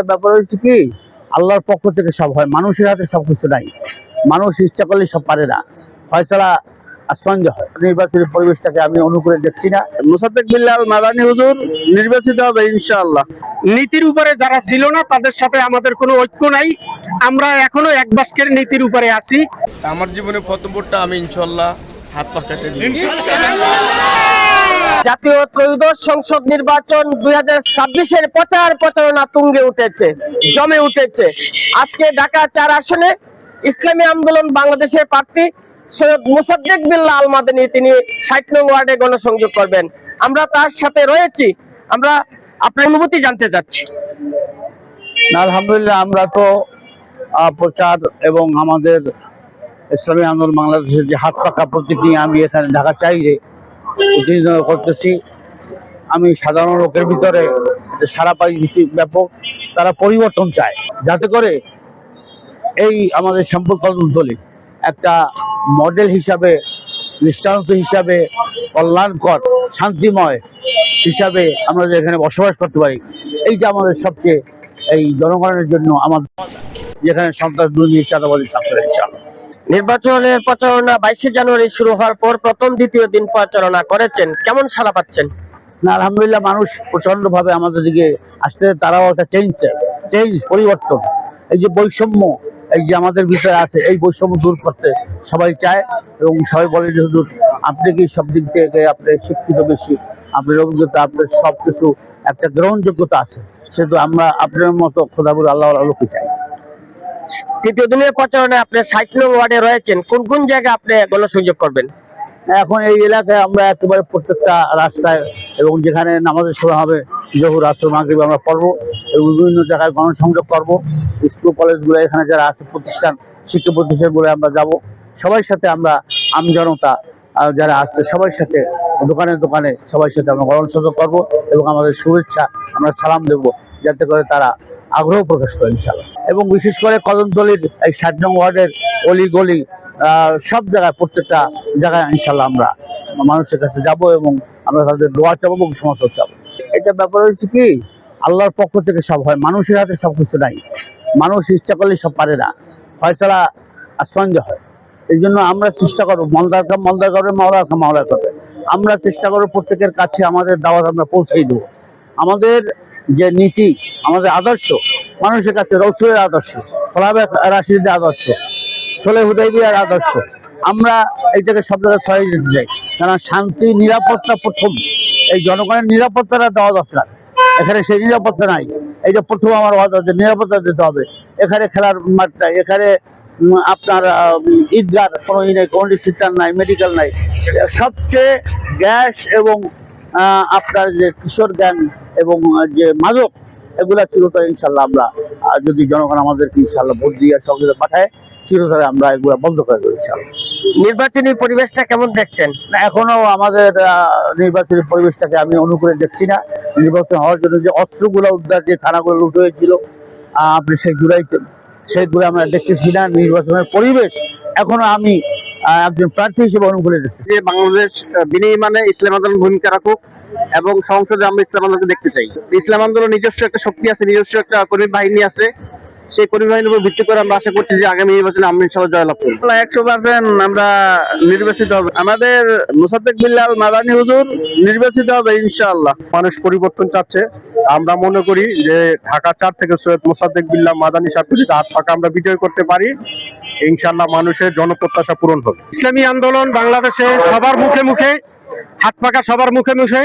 এটা ব্যাপার হচ্ছে কি? আল্লাহর পক্ষ থেকে সব হয় মানুষের হাতে সব কিছু নাই। মানুষ ইচ্ছা করলে সব পারে না। ফয়সালা আসমানজে হয়। নির্বাচনী পরিবেশটাকে আমি অনুকূলে দেখছি না। মোসাদ্দেক বিল্লাল মাদানী হুজুর নির্বাচিত হবে ইনশাআল্লাহ। নীতির উপরে যারা ছিল না তাদের সাথে আমাদের কোনো ঐক্য নাই। আমরা এখনও এক বাস্কের নীতির উপরে আছি। আমার জীবনে প্রথম ভোটটা আমি ইনশাল্লাহ হাত পা কেটে জাতীয় ত্রয়োদশ সংসদ নির্বাচন দুই ছাব্বিশের প্রচার প্রচারণা তুঙ্গে উঠেছে, জমে উঠেছে। আজকে ঢাকা চার আসনে ইসলামী আন্দোলন বাংলাদেশের প্রার্থী সৈয়দ মুসাদ্দেক বিল্লাহ আল মাদানী তিনি ষাট নং ওয়ার্ডে গণসংযোগ করবেন। আমরা তার সাথে রয়েছি। আমরা আপনার অনুভূতি জানতে চাচ্ছি। আলহামদুলিল্লাহ, আমরা তো প্রচার এবং আমাদের ইসলামী আন্দোলন বাংলাদেশের যে হাত পাকা প্রতীক নিয়ে আমি এখানে ঢাকা প্রতিনিধিত্ব করতেছি। আমি সাধারণ লোকের ভিতরে সারা পাই ব্যাপক তারা পরিবর্তন চায়। যাতে করে এই আমাদের সম্পর্ক দলে একটা মডেল হিসাবে দৃষ্টান্ত হিসাবে, কল্যাণকর, শান্তিময় হিসাবে আমরা এখানে বসবাস করতে পারি, এইটা আমাদের সবচেয়ে এই জনগণের জন্য আমাদের যেখানে সন্ত্রাস দুর্নীতি, চাঁদাবাজি থাকতে ইনশাআল্লাহ নির্বাচনের প্রচারণা বাইশে জানুয়ারি শুরু হওয়ার পর প্রথম দ্বিতীয় দিন প্রচারণা করেছেন। কেমন সাড়া পাচ্ছেন? না, আলহামদুলিল্লাহ মানুষ প্রচণ্ড ভাবে আমাদের দিকে আসতে তারাও একটা চেঞ্জ চেঞ্জ পরিবর্তন। এই যে বৈষম্য, এই যে আমাদের ভিতরে আছে, এই বৈষম্য দূর করতে সবাই চায় এবং সবাই বলে যে, হুজুর, আপনি কি সব দিক থেকে আপনি শিক্ষিত বেশি? আপনার অভিজ্ঞতা, আপনার সব কিছু একটা গ্রহণযোগ্যতা আছে। সেহেতু আমরা আপনার মতো খোদাবুর আল্লাহ আলোকে চাই। তৃতীয় দিনের প্রচারণে আপনি ষাট নং ওয়ার্ডে রয়েছেন। কোন কোন জায়গায় আপনি গণসংযোগ করবেন? এখন এই এলাকায় আমরা একেবারে প্রত্যেকটা রাস্তায় এবং যেখানে নামাজের সময় হবে, জহুর আসর, মাগরিব আমরা পড়ব এবং বিভিন্ন জায়গায় গণসংযোগ করব। স্কুল, কলেজগুলো এখানে যারা আছে, প্রতিষ্ঠান, শিক্ষা প্রতিষ্ঠানগুলো আমরা যাব। সবার সাথে আমরা আমজনতা যারা আছে, সবার সাথে দোকানে দোকানে সবার সাথে আমরা গণসংযোগ করব এবং আমাদের শুভেচ্ছা, আমরা সালাম দেব, যাতে করে তারা আগ্রহ প্রকাশ করে ইনশাল্লাহ এবং বিশেষ করে কদমতলির এই ষাট নং ওয়ার্ডের অলি গলি সব জায়গায়, প্রত্যেকটা জায়গায় ইনশাল্লাহ আমরা মানুষের কাছে যাব এবং আমরা তাদের দোয়া চাবো এবং সমর্থন চাবো। এটা ব্যাপার হচ্ছে কি, আল্লাহর পক্ষ থেকে সব হয়, মানুষের হাতে সব কিছু নাই। মানুষ ইচ্ছা করলে সব পারে না, ফয়সালা আসমানজে হয়। এই জন্য আমরা চেষ্টা করব, মলদার কাম মলদার করবে মাওলার কাম মাওলার করবে আমরা চেষ্টা করব প্রত্যেকের কাছে আমাদের দাওয়াত আমরা পৌঁছে দেবো। আমাদের যে নীতি আমাদের আদর্শ, মানুষের কাছে রসুলের আদর্শ খোলাবে রাশিদের আদর্শ, সোলে হুদাইবিয়ার আদর্শ। আমরা এইটাকে সব জায়গায় সরাই দিতে চাই। কারণ শান্তি, নিরাপত্তা প্রথম। এই জনগণের নিরাপত্তাটা দেওয়া দরকার। এখানে সেই নিরাপত্তা নাই। এইটা প্রথম আমার যে নিরাপত্তা দিতে হবে। এখানে খেলার মাঠ নাই। এখানে আপনার ঈদগার কোনো ই নেই কোনো সেন্টার নাই, মেডিকেল নাই। সবচেয়ে গ্যাস এবং আপনার যে কিশোর জ্ঞান এবং যে মাদক এগুলা চিরতরে ইনশাল্লাহ আমরা যদি জনগণ আমাদেরকে ইনশাল্লাহ ভোট দিয়ে সহযোগিতা পাঠায় চিরতরে আমরা এগুলা বন্ধ করে দেবো ইনশাল্লাহ। নির্বাচনী পরিবেশটা কেমন দেখছেন? না এখনও আমাদের নির্বাচনী পরিবেশটাকে আমি অনুকূলে দেখছি না। নির্বাচন হওয়ার জন্য যে অস্ত্রগুলো উদ্ধার যে থানাগুলো লুট হয়েছিল আহ, আপনি সেই জুলাইতে সেইগুলো আমরা দেখতেছি না। নির্বাচনের পরিবেশ এখনও আমি আহ, একজন প্রার্থী হিসেবে অনুকূলে দেখতেছি যে বাংলাদেশ বিনির্মাণে ইসলাম আন্দোলন ভূমিকা রাখুক এবং সংসদে আমরা ইসলাম আন্দোলনকে দেখতে চাই। ইসলাম আন্দোলন নিজস্ব একটা শক্তি আছে নিজস্ব একটা কর্মী বাহিনী আছে। সেই কর্মী বাহিনীর উপর ভিত্তি করে আমরা আশা করছি যে আগামী নির্বাচনে আমরা ইনশাল্লাহ জয়লাভ করব। একশো পার্সেন্ট আমরা নির্বাচিত হবে। আমাদের মোসাদ্দেক বিল্লাল মাদানী হুজুর নির্বাচিত হবে ইনশাআল্লাহ। মানুষ পরিবর্তন চাচ্ছে। আমরা মনে করি যে ঢাকা চার থেকে সৈয়দ মোসাদ্দেক বিল্লাহ মাদানী সাহেব যদি হাত পাকা আমরা বিজয় করতে পারি ইনশাল্লাহ মানুষের জনপ্রত্যাশা পূরণ হবে। ইসলামী আন্দোলন বাংলাদেশে সবার মুখে মুখে হাত পাকা সবার মুখে মুখে।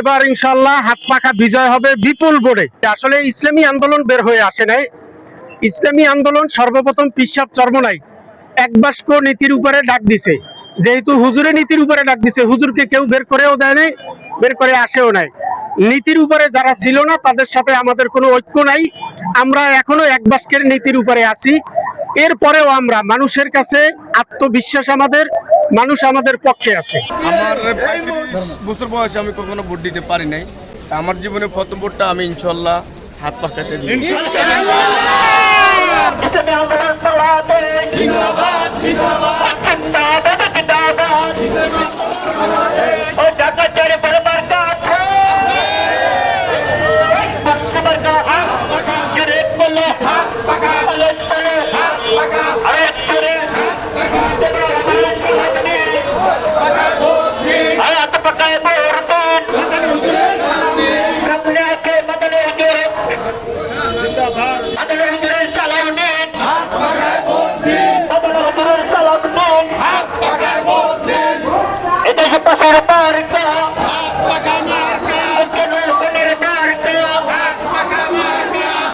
এবার ইনশাল্লাহ হাত পাকা বিজয় হবে বিপুল বোর্ডে। আসলে ইসলামী আন্দোলন বের হয়ে আসে নাই। ইসলামী আন্দোলন সর্বপ্রথম পিসাব চর্মনাই। এক বাস্ক নীতির উপরে ডাক দিছে। যেহেতু হুজুরের নীতির উপরে ডাক দিছে, হুজুরকে কেউ বের করেও দেয় নাই, বের করে আসেও নাই। নীতির উপরে যারা ছিল না, তাদের সাথে আমাদের কোনো ঐক্য নাই। আমরা এখনও এক বাস্কের নীতির উপরে আছি। এরপরেও আমরা মানুষের কাছে আত্মবিশ্বাস আমাদের মানুষ আমাদের পক্ষে আছে। আমার বছর বয়সে আমি কখনো ভোট দিতে পারি নাই। আমার জীবনে প্রথম ভোটটা আমি ইনশাল্লাহ হাত পাকাতে দিই